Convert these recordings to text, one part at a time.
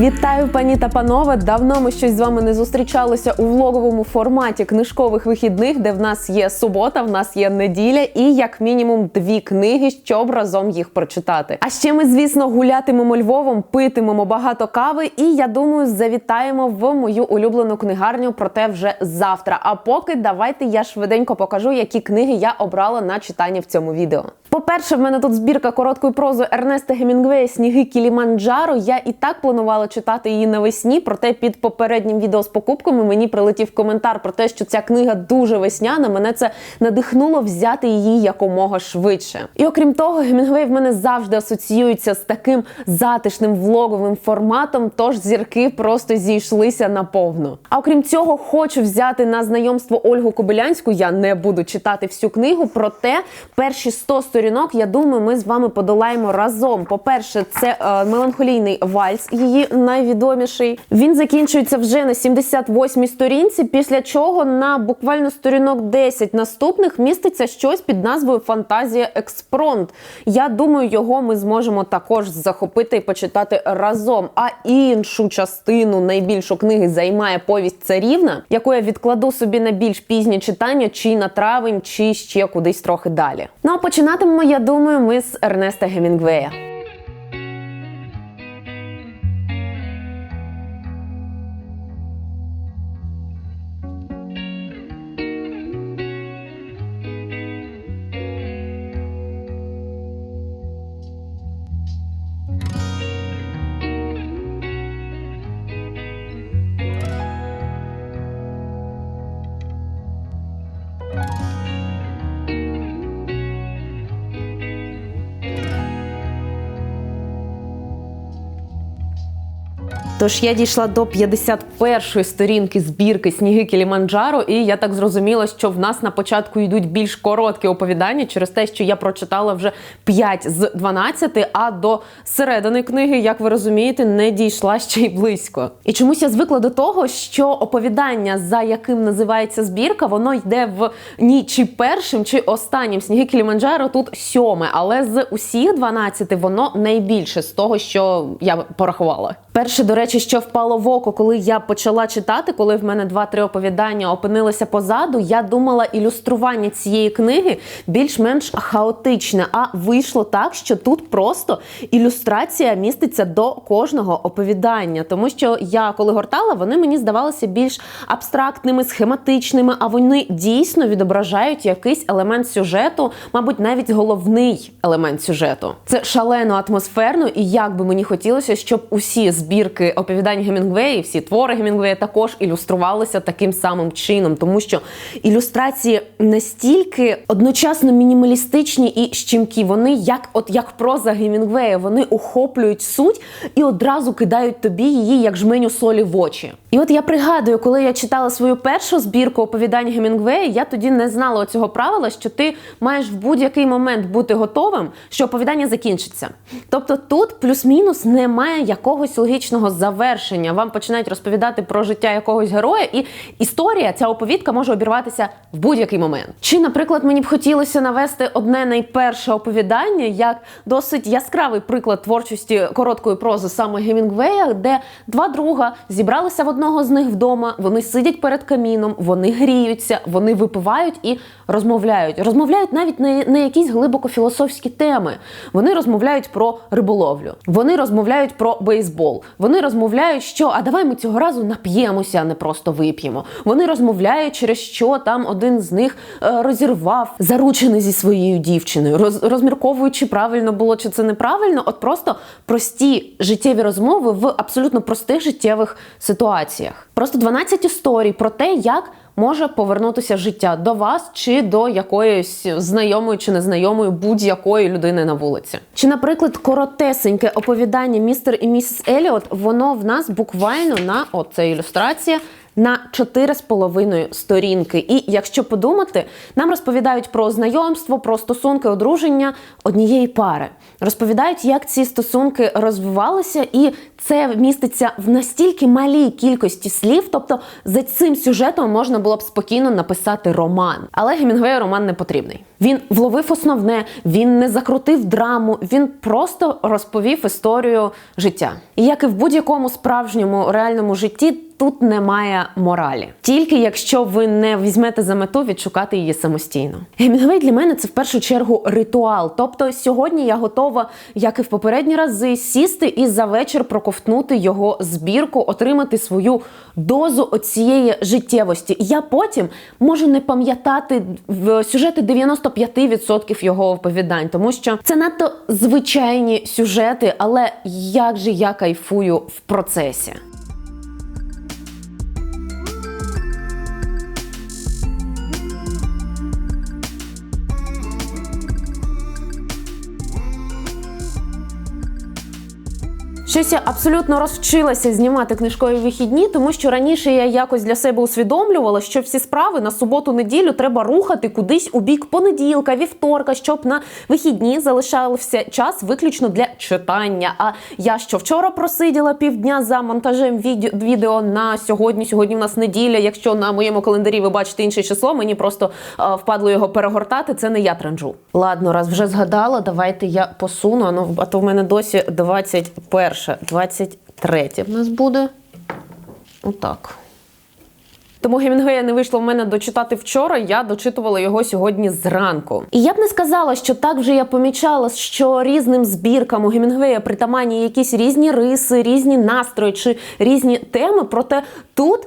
Вітаю, пані та панове! Давно ми щось з вами не зустрічалися у влоговому форматі книжкових вихідних, де в нас є субота, в нас є неділя і як мінімум дві книги, щоб разом їх прочитати. А ще ми, звісно, гулятимемо Львовом, питимемо багато кави, і я думаю, завітаємо в мою улюблену книгарню. Проте вже завтра. А поки давайте я швиденько покажу, які книги я обрала на читання в цьому відео. По-перше, в мене тут збірка короткої прози Ернеста Гемінгвея Сніги Кіліманджаро. Я і так планувала читати її навесні, проте під попереднім відео з покупками мені прилетів коментар про те, що ця книга дуже весняна. Мене це надихнуло взяти її якомога швидше. І окрім того, Гемінгвей в мене завжди асоціюється з таким затишним влоговим форматом, тож зірки просто зійшлися наповну. А окрім цього, хочу взяти на знайомство Ольгу Кобилянську. Я не буду читати всю книгу, проте перші 100 сторінок, я думаю, ми з вами подолаємо разом. По-перше, це е, меланхолійний вальс, її найвідоміший. Він закінчується вже на 78-й сторінці, після чого на буквально сторінок 10 наступних міститься щось під назвою Фантазія Експронт. Я думаю, його ми зможемо також захопити і почитати разом. А іншу частину найбільшу книги займає повість царівна, яку я відкладу собі на більш пізнє читання, чи на травень, чи ще кудись трохи далі. Ну а починатимемо, я думаю, ми з Ернеста Гемінгвея. Тож я дійшла до 51-ї сторінки збірки Сніги Кіліманджаро, і я так зрозуміла, що в нас на початку йдуть більш короткі оповідання через те, що я прочитала вже 5 з 12, а до середини книги, як ви розумієте, не дійшла ще й близько. І чомусь я звикла до того, що оповідання, за яким називається збірка, воно йде в ні чи першим, чи останнім Сніги Кіліманджаро тут сьоме, але з усіх 12 воно найбільше з того, що я порахувала. Перше, до речі, що впало в око, коли я почала читати, коли в мене два-три оповідання опинилися позаду, я думала, ілюстрування цієї книги більш-менш хаотичне. А вийшло так, що тут просто ілюстрація міститься до кожного оповідання. Тому що я, коли гортала, вони мені здавалися більш абстрактними, схематичними, а вони дійсно відображають якийсь елемент сюжету, мабуть, навіть головний елемент сюжету. Це шалено атмосферно, і як би мені хотілося, щоб усі збірки оповідань Гемінгвея, всі твори Гемінгвея також ілюструвалися таким самим чином, тому що ілюстрації настільки одночасно мінімалістичні і щімкі. Вони як, от як проза Гемінгвея, вони охоплюють суть і одразу кидають тобі її як жменю солі в очі. І от я пригадую, коли я читала свою першу збірку оповідань Гемінгвея, я тоді не знала цього правила, що ти маєш в будь-який момент бути готовим, що оповідання закінчиться. Тобто тут плюс-мінус немає якогось логічного завершення. Вам починають розповідати про життя якогось героя, і історія, ця оповідка може обірватися в будь-який момент. Чи, наприклад, мені б хотілося навести одне найперше оповідання як досить яскравий приклад творчості короткої прози саме Гемінгвея, де два друга зібралися в одного з них вдома. Вони сидять перед каміном, вони гріються, вони випивають і розмовляють. Розмовляють навіть на, на якісь глибоко філософські теми. Вони розмовляють про риболовлю, вони розмовляють про бейсбол. Вони розмовляють, що а давай ми цього разу нап'ємося, а не просто вип'ємо. Вони розмовляють, через що там один з них е, розірвав заручений зі своєю дівчиною, роз, розмірковуючи правильно було, чи це неправильно. От просто прості життєві розмови в абсолютно простих життєвих ситуаціях. Просто 12 історій про те, як може повернутися життя до вас чи до якоїсь знайомої чи незнайомої будь-якої людини на вулиці. Чи, наприклад, коротесеньке оповідання містер і місіс Еліот, воно в нас буквально на оце ілюстрація на 4,5 сторінки. І якщо подумати, нам розповідають про знайомство, про стосунки одруження однієї пари. Розповідають, як ці стосунки розвивалися, і це міститься в настільки малій кількості слів. Тобто за цим сюжетом можна було б спокійно написати роман. Але Гемінгвею роман не потрібний. Він вловив основне, він не закрутив драму, він просто розповів історію життя. І як і в будь-якому справжньому реальному житті. Тут немає моралі, тільки якщо ви не візьмете за мету відшукати її самостійно. Гемінгвей для мене це в першу чергу ритуал. Тобто сьогодні я готова, як і в попередні рази, сісти і за вечір проковтнути його збірку, отримати свою дозу оцієї життєвості. Я потім можу не пам'ятати в сюжети 95% його оповідань, тому що це надто звичайні сюжети, але як же я кайфую в процесі. Щось я абсолютно розвчилася знімати книжкові вихідні, тому що раніше я якось для себе усвідомлювала, що всі справи на суботу-неділю треба рухати кудись у бік понеділка, вівторка, щоб на вихідні залишався час виключно для читання. А я що вчора просиділа півдня за монтажем відео, на сьогодні. Сьогодні в нас неділя. Якщо на моєму календарі ви бачите інше число, мені просто е, впадло його перегортати. Це не я тренджу. Ладно, раз вже згадала, давайте я посуну. А, ну, а то в мене досі 21 23 в нас буде. Отак. Тому Гемінгвея не вийшло в мене дочитати вчора, я дочитувала його сьогодні зранку. І я б не сказала, що так вже я помічала, що різним збіркам у Гемінгвея притаманні якісь різні риси, різні настрої чи різні теми. Проте тут.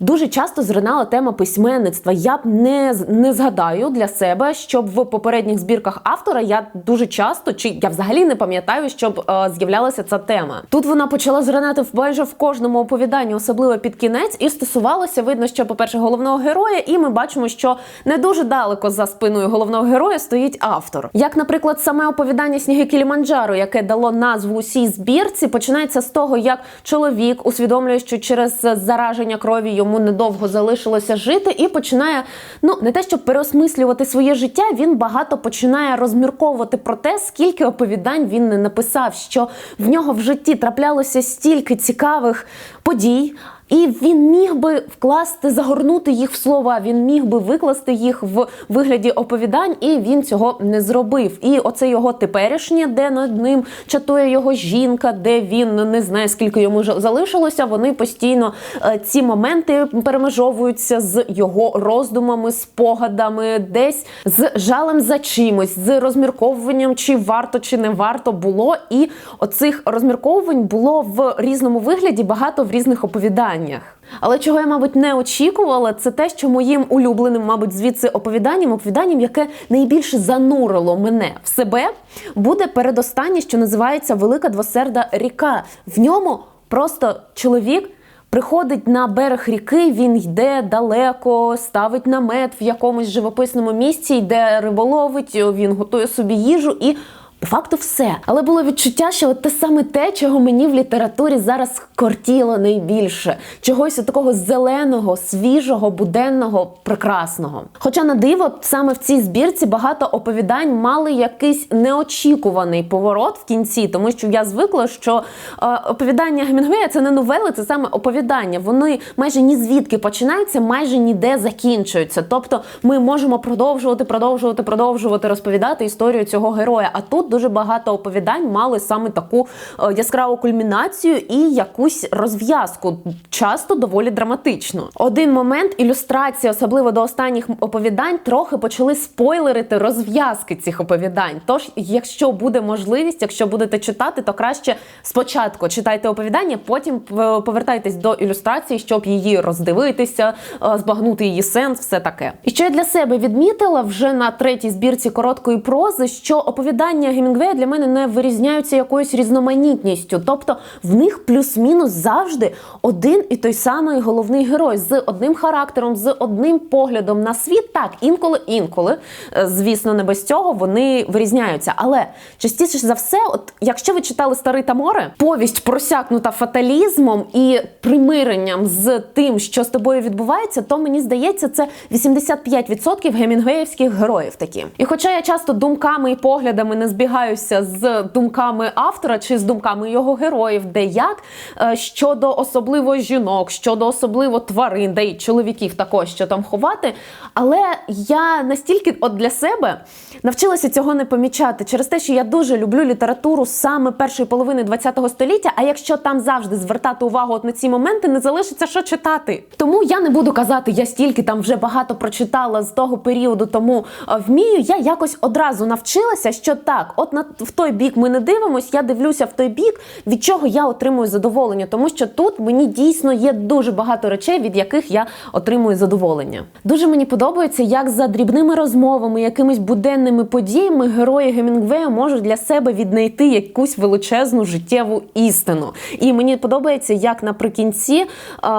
Дуже часто зринала тема письменництва. Я б не не згадаю для себе, щоб в попередніх збірках автора я дуже часто, чи я взагалі не пам'ятаю, щоб е, з'являлася ця тема. Тут вона почала зринати майже в кожному оповіданні, особливо під кінець, і стосувалося видно, що, по-перше, головного героя, і ми бачимо, що не дуже далеко за спиною головного героя стоїть автор. Як, наприклад, саме оповідання Сніги Кіліманджаро, яке дало назву усій збірці, починається з того, як чоловік усвідомлює, що через зараження крові йому йому недовго залишилося жити, і починає ну не те, щоб переосмислювати своє життя. Він багато починає розмірковувати про те, скільки оповідань він не написав, що в нього в житті траплялося стільки цікавих подій. І він міг би вкласти, загорнути їх в слова. Він міг би викласти їх в вигляді оповідань, і він цього не зробив. І оце його теперішнє, де над ним чатує його жінка, де він не знає, скільки йому залишилося. Вони постійно е, ці моменти перемежовуються з його роздумами, спогадами, десь з жалем за чимось, з розмірковуванням, чи варто, чи не варто було. І оцих розмірковувань було в різному вигляді багато в різних оповіданнях оповіданнях. Але чого я, мабуть, не очікувала, це те, що моїм улюбленим, мабуть, звідси оповіданням, оповіданням, яке найбільше занурило мене в себе, буде передостаннє, що називається Велика двосерда ріка. В ньому просто чоловік. Приходить на берег ріки, він йде далеко, ставить намет в якомусь живописному місці, йде риболовить, він готує собі їжу і по факту все. Але було відчуття, що от те саме те, чого мені в літературі зараз кортіло найбільше. Чогось такого зеленого, свіжого, буденного, прекрасного. Хоча на диво, саме в цій збірці багато оповідань мали якийсь неочікуваний поворот в кінці, тому що я звикла, що е, оповідання Гемінгвея це не новели, це саме оповідання. Вони майже ні звідки починаються, майже ніде закінчуються. Тобто ми можемо продовжувати, продовжувати, продовжувати розповідати історію цього героя. А тут дуже багато оповідань мали саме таку е, яскраву кульмінацію і якусь розв'язку, часто доволі драматичну. Один момент ілюстрації, особливо до останніх оповідань, трохи почали спойлерити розв'язки цих оповідань. Тож, якщо буде можливість, якщо будете читати, то краще спочатку читайте оповідання, потім е, повертайтесь до ілюстрації, щоб її роздивитися, е, збагнути її сенс, все таке. І що я для себе відмітила вже на третій збірці короткої прози, що оповідання Гемінгвея для мене не вирізняються якоюсь різноманітністю. Тобто в них плюс-мінус завжди один і той самий головний герой з одним характером, з одним поглядом на світ. Так, інколи-інколи, е, звісно, не без цього вони вирізняються. Але частіше за все, от якщо ви читали старий Таморе, повість просякнута фаталізмом і примиренням з тим, що з тобою відбувається, то мені здається, це 85% гемінгвеївських героїв такі. І хоча я часто думками і поглядами не збігаюся з думками автора чи з думками його героїв, де як е, щодо особливо жінок, щодо особливо тварин, де й чоловіків також що там ховати. Але я настільки от для себе навчилася цього не помічати через те, що я дуже люблю літературу саме першої половини ХХ століття. А якщо там завжди звертати увагу от на ці моменти, не залишиться що читати. Тому я не буду казати, я стільки там вже багато прочитала з того періоду, тому е, вмію. Я якось одразу навчилася, що так, от на в той бік ми не дивимось, я дивлюся в той бік, від чого я отримую задоволення, тому що тут мені дійсно є дуже багато речей, від яких я отримую задоволення. Дуже мені подобається, як за дрібними розмовами, якимись буденними подіями герої Гемінгвея можуть для себе віднайти якусь величезну життєву істину. І мені подобається, як наприкінці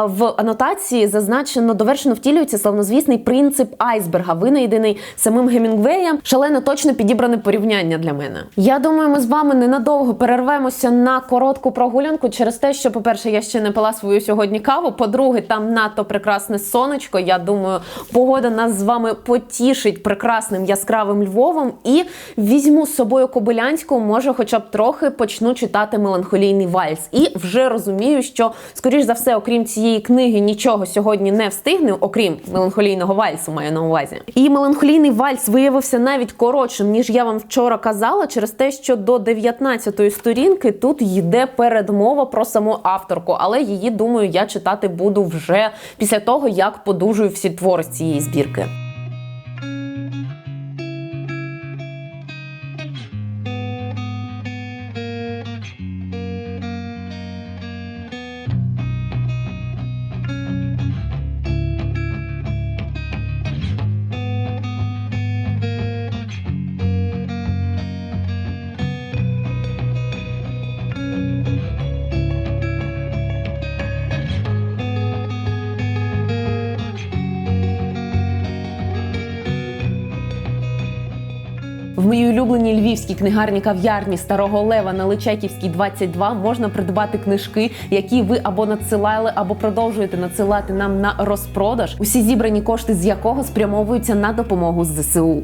в анотації зазначено довершено втілюється славнозвісний принцип айсберга, винайдений самим Гемінгвеєм. Шалено точно підібране порівняння для мене. Я думаю, ми з вами ненадовго перервемося на коротку прогулянку через те, що, по-перше, я ще не пила свою сьогодні каву. По-друге, там надто прекрасне сонечко. Я думаю, погода нас з вами потішить прекрасним яскравим Львовом. І візьму з собою Кобилянську, може, хоча б трохи почну читати меланхолійний вальс. І вже розумію, що, скоріш за все, окрім цієї книги, нічого сьогодні не встигну, окрім меланхолійного вальсу, маю на увазі. І меланхолійний вальс виявився навіть коротшим, ніж я вам вчора казала, через те, що до 19-ї сторінки тут йде передмова про саму авторку, але її, думаю, я читати буду вже після того, як подужую всі твори цієї збірки. Улюбленій львівській книгарні кав'ярні Старого Лева на Личаківській 22 можна придбати книжки, які ви або надсилали, або продовжуєте надсилати нам на розпродаж. Усі зібрані кошти з якого спрямовуються на допомогу ЗСУ.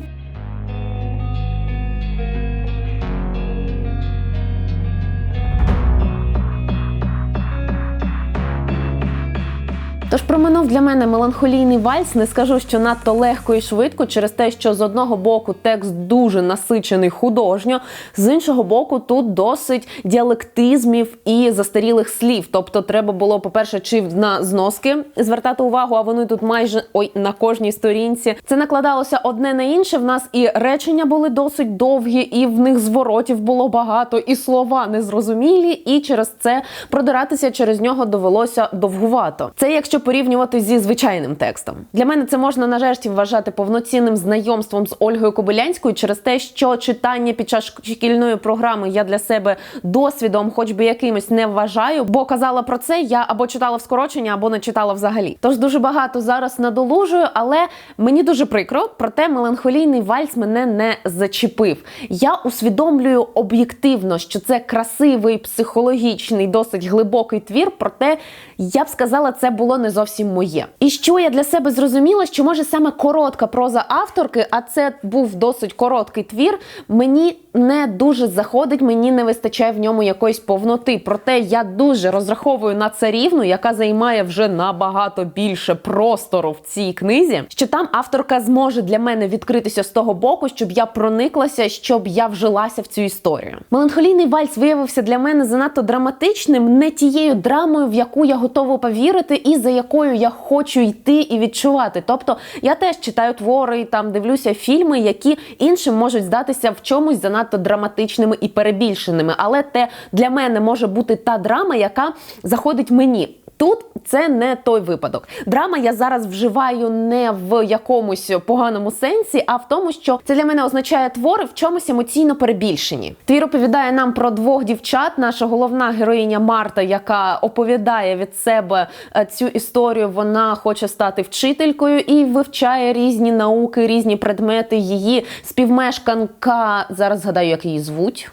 Тож проминув для мене меланхолійний вальс. Не скажу, що надто легко і швидко, через те, що з одного боку текст дуже насичений художньо, з іншого боку, тут досить діалектизмів і застарілих слів. Тобто, треба було, по-перше, чи на зноски звертати увагу, а вони тут майже ой на кожній сторінці. Це накладалося одне на інше. В нас і речення були досить довгі, і в них зворотів було багато, і слова незрозумілі, і через це продиратися через нього довелося довгувато. Це якщо порівнювати зі звичайним текстом. Для мене це можна нарешті вважати повноцінним знайомством з Ольгою Кобилянською через те, що читання під час шкільної програми я для себе досвідом, хоч би якимось, не вважаю, бо казала про це я або читала в скорочення, або не читала взагалі. Тож дуже багато зараз надолужую, але мені дуже прикро, проте меланхолійний вальс мене не зачепив. Я усвідомлюю об'єктивно, що це красивий, психологічний, досить глибокий твір, проте я б сказала, це було не зовсім моє. І що я для себе зрозуміла, що може саме коротка проза авторки, а це був досить короткий твір, мені не дуже заходить, мені не вистачає в ньому якоїсь повноти. Проте я дуже розраховую на царівну, яка займає вже набагато більше простору в цій книзі. Що там авторка зможе для мене відкритися з того боку, щоб я прониклася, щоб я вжилася в цю історію. Меланхолійний вальс виявився для мене занадто драматичним, не тією драмою, в яку я готова повірити, і за якою я хочу йти і відчувати. Тобто я теж читаю твори, там дивлюся фільми, які іншим можуть здатися в чомусь занадто драматичними і перебільшеними. Але те для мене може бути та драма, яка заходить мені. Тут це не той випадок. Драма я зараз вживаю не в якомусь поганому сенсі, а в тому, що це для мене означає твори в чомусь емоційно перебільшені. Твір оповідає нам про двох дівчат. Наша головна героїня Марта, яка оповідає від себе е, цю історію. Вона хоче стати вчителькою і вивчає різні науки, різні предмети. Її співмешканка зараз згадаю, як її звуть.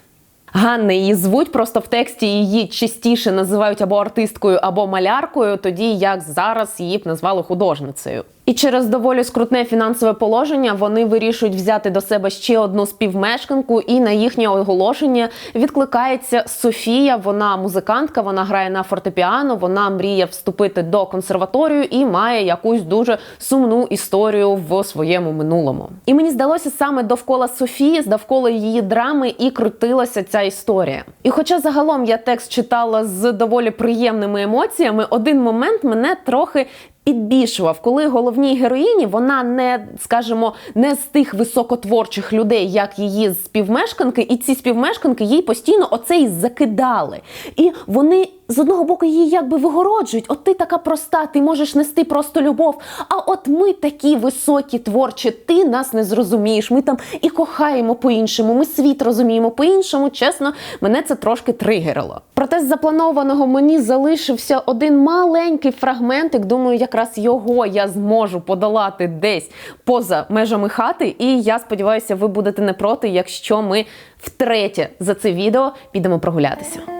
Ганна її звуть, просто в тексті її частіше називають або артисткою, або маляркою, тоді як зараз її б назвали художницею. І через доволі скрутне фінансове положення вони вирішують взяти до себе ще одну співмешканку, і на їхнє оголошення відкликається Софія. Вона музикантка, вона грає на фортепіано, вона мріє вступити до консерваторію і має якусь дуже сумну історію в своєму минулому. І мені здалося саме довкола Софії, довкола її драми, і крутилася ця історія. І хоча загалом я текст читала з доволі приємними емоціями, один момент мене трохи підбільшував, коли головній героїні вона не, скажімо, не з тих високотворчих людей, як її співмешканки, і ці співмешканки їй постійно оце і закидали. І вони з одного боку її якби вигороджують. От ти така проста, ти можеш нести просто любов. А от ми такі високі творчі, ти нас не зрозумієш. Ми там і кохаємо по-іншому, ми світ розуміємо по-іншому. Чесно, мене це трошки тригерило. Проте з запланованого мені залишився один маленький фрагментик. Думаю, якраз його я зможу подолати десь поза межами хати. І я сподіваюся, ви будете не проти, якщо ми втретє за це відео підемо прогулятися.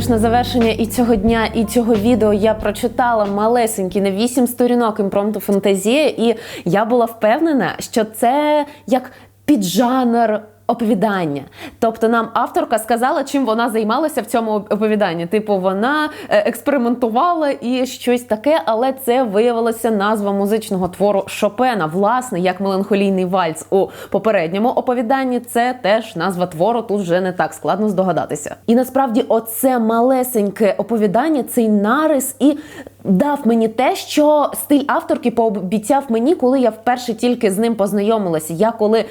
Тож на завершення і цього дня, і цього відео я прочитала малесенькі на 8 сторінок імпромту фантазія, і я була впевнена, що це як піджанр. Оповідання, тобто нам авторка сказала, чим вона займалася в цьому оповіданні. Типу, вона е, експериментувала і щось таке, але це виявилася назва музичного твору Шопена. Власне, як меланхолійний вальс у попередньому оповіданні, це теж назва твору. Тут вже не так складно здогадатися. І насправді, оце малесеньке оповідання, цей нарис і дав мені те, що стиль авторки пообіцяв мені, коли я вперше тільки з ним познайомилася. Я коли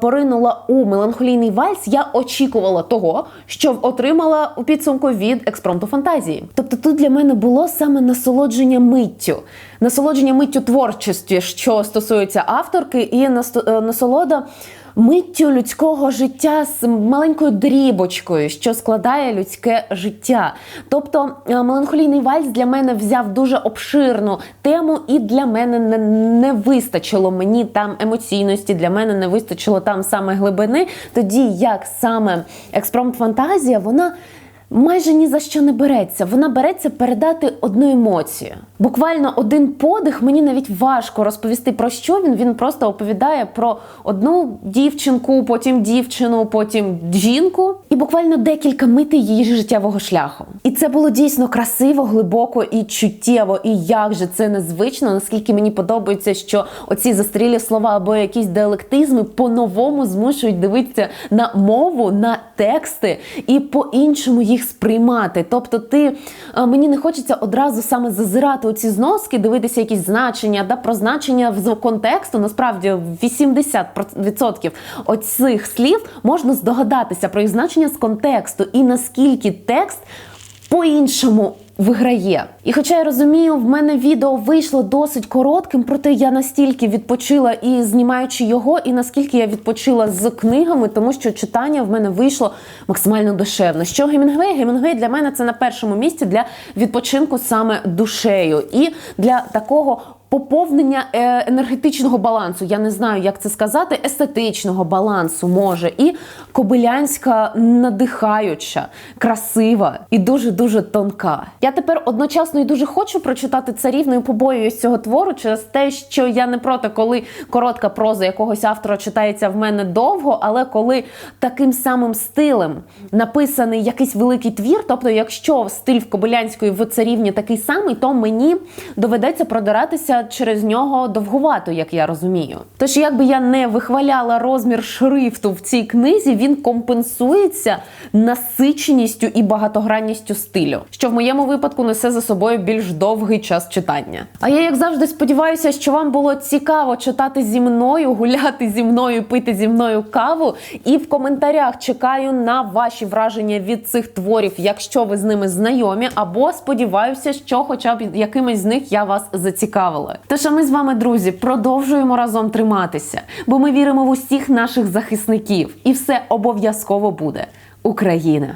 поринула у меланхолійний вальс, я очікувала того, що отримала у підсумку від експромту фантазії. Тобто тут для мене було саме насолодження миттю, насолодження миттю творчості, що стосується авторки, і насолода миттю людського життя з маленькою дрібочкою, що складає людське життя. Тобто е, меланхолійний вальс для мене взяв дуже обширну тему, і для мене не, не вистачило мені там емоційності, для мене не вистачило там саме глибини. Тоді як саме експромт фантазія, вона майже ні за що не береться. Вона береться передати одну емоцію. Буквально один подих, мені навіть важко розповісти про що він. Він просто оповідає про одну дівчинку, потім дівчину, потім жінку, і буквально декілька митей її життєвого шляху. І це було дійсно красиво, глибоко і чуттєво. І як же це незвично, наскільки мені подобається, що оці застрілі слова або якісь диалектизми по-новому змушують дивитися на мову, на тексти і по-іншому їх сприймати. Тобто, ти мені не хочеться одразу саме зазирати у ці зноски, дивитися якісь значення, да про значення з контексту. Насправді 80% оцих слів можна здогадатися про їх значення з контексту і наскільки текст по-іншому виграє. І хоча я розумію, в мене відео вийшло досить коротким, проте я настільки відпочила і знімаючи його, і наскільки я відпочила з книгами, тому що читання в мене вийшло максимально душевно. Що Гемінгвей? Гемінгвей для мене це на першому місці для відпочинку саме душею і для такого поповнення е, енергетичного балансу. Я не знаю, як це сказати, естетичного балансу може. І кобилянська надихаюча, красива і дуже дуже тонка. Я тепер одночасно і дуже хочу прочитати царівну і побоююсь цього твору через те, що я не проти, коли коротка проза якогось автора читається в мене довго, але коли таким самим стилем написаний якийсь великий твір, тобто, якщо стиль в Кобилянської в царівні такий самий, то мені доведеться продиратися через нього довгувато, як я розумію. Тож, якби я не вихваляла розмір шрифту в цій книзі, він компенсується насиченістю і багатогранністю стилю, що в моєму випадку несе за собою більш довгий час читання. А я, як завжди, сподіваюся, що вам було цікаво читати зі мною, гуляти зі мною, пити зі мною каву. І в коментарях чекаю на ваші враження від цих творів, якщо ви з ними знайомі, або сподіваюся, що хоча б якимось з них я вас зацікавила. Тож а ми з вами, друзі, продовжуємо разом триматися, бо ми віримо в усіх наших захисників, і все обов'язково буде Україна.